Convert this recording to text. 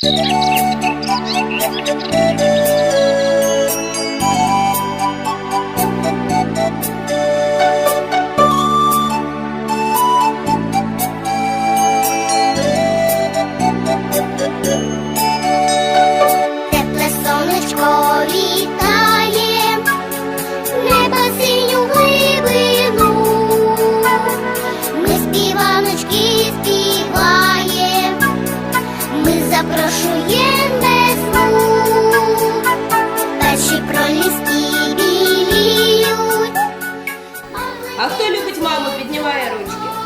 Thank you. запрошує весну, перші проліски. А хто любить маму, піднімає ручки?